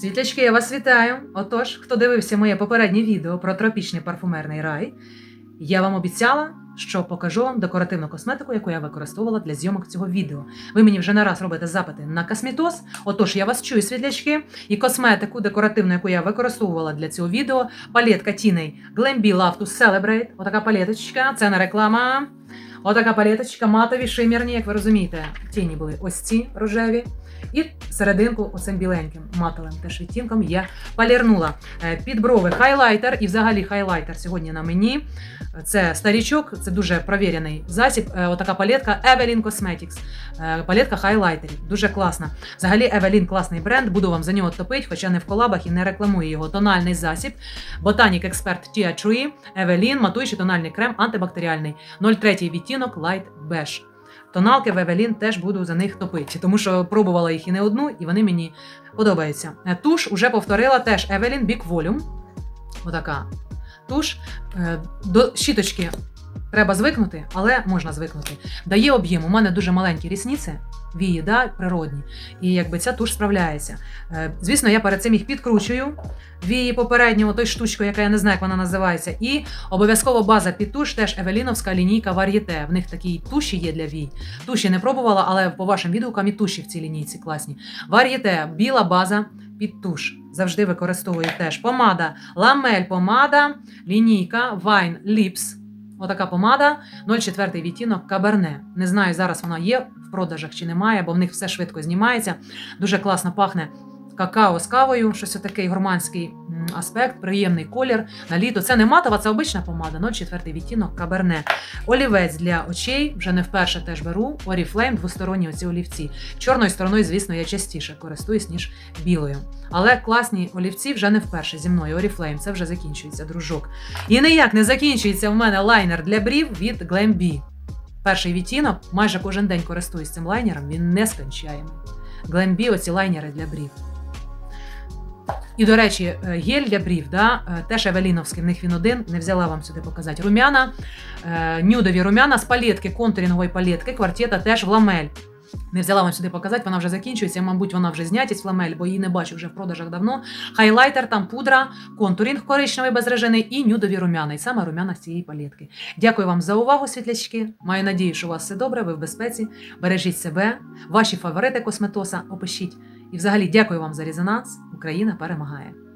Світлячки, я вас вітаю. Отож, хто дивився моє попереднє відео про тропічний парфумерний рай, я вам обіцяла, що покажу вам декоративну косметику, яку я використовувала для зйомок цього відео. Ви мені вже не раз робите запити на косметоз. Отож, я вас чую, світлячки, і косметику декоративну, яку я використовувала для цього відео. Палетка тіней Glambi Love to Celebrate. Отака палеточка, це не реклама. Отака палеточка, матові, шимірні, як ви розумієте. Тіні були ось ці рожеві. І серединку оцим біленьким матовим теж відтінком я полірнула. Е, Під брови хайлайтер і взагалі хайлайтер сьогодні на мені. Це старічок, це дуже провірений засіб. Е, Отака палетка Evelyn Cosmetics. Е, Палетка хайлайтерів. Дуже класна. Взагалі Evelyn класний бренд, буду вам за нього топити, хоча не в колабах і не рекламую його. Тональний засіб. Ботанік Експерт Tia Tree, Evelyn, матуючий тональний крем, антибактеріальний. 03 відтінок Light Beige. Тоналки в Evelyn теж буду за них топити, тому що пробувала їх і не одну, і вони мені подобаються. Е, Туш уже повторила теж Evelyn Big Volume. Отака туш. Е, До щіточки треба звикнути, але можна звикнути. Дає об'єм. У мене дуже маленькі рісниці, вії, да, природні. І якби ця туш справляється. Е, Звісно, я перед цим їх підкручую. Вії попереднього, той штучкою, яка я не знаю, як вона називається. І обов'язково база під туш, теж Евеліновська лінійка Вар'єте. В них такі туші є для вій. Туші не пробувала, але по вашим відгукам і туші в цій лінійці класні. Вар'єте, біла база під туш. Завжди використовую теж. Помада, ламель помада, лінійка Wine Lips. Отака помада, 0,4 відтінок Каберне. Не знаю, зараз вона є в продажах чи немає, бо в них все швидко знімається. Дуже класно пахне какао з кавою, щось такий гурманський аспект, приємний колір на літо. Це не матова, це обична помада, 0,4 відтінок Каберне. Олівець для очей, вже не вперше теж беру. Oriflame, двосторонні оці олівці. Чорною стороною, звісно, я частіше користуюсь, ніж білою. Але класні олівці вже не вперше зі мною. Oriflame, це вже закінчується, дружок. І ніяк не закінчується в мене лайнер для брів від Glambi. Перший відтінок, майже кожен день користуюсь цим лайнером, він нескончаємий. Glambi оці лайнери для брів. І, до речі, е, гель для брів, да, е, теж Евеліновський, в них він один, не взяла вам сюди показати. Румяна, е, нюдові румяна з палетки, контурінгової палетки, квартета теж в ламель. Не взяла вам сюди показати, вона вже закінчується, мабуть, вона вже знятість в ламель, бо її не бачу вже в продажах давно. Хайлайтер, там пудра, контурінг коричневий без і нюдові румяна, і саме румяна з цієї палетки. Дякую вам за увагу, світлячки. Маю надію, що у вас все добре, ви в безпеці. Бережіть себе, ваші фаворити косметоса опишіть. І взагалі дякую вам за резонанс. Україна перемагає.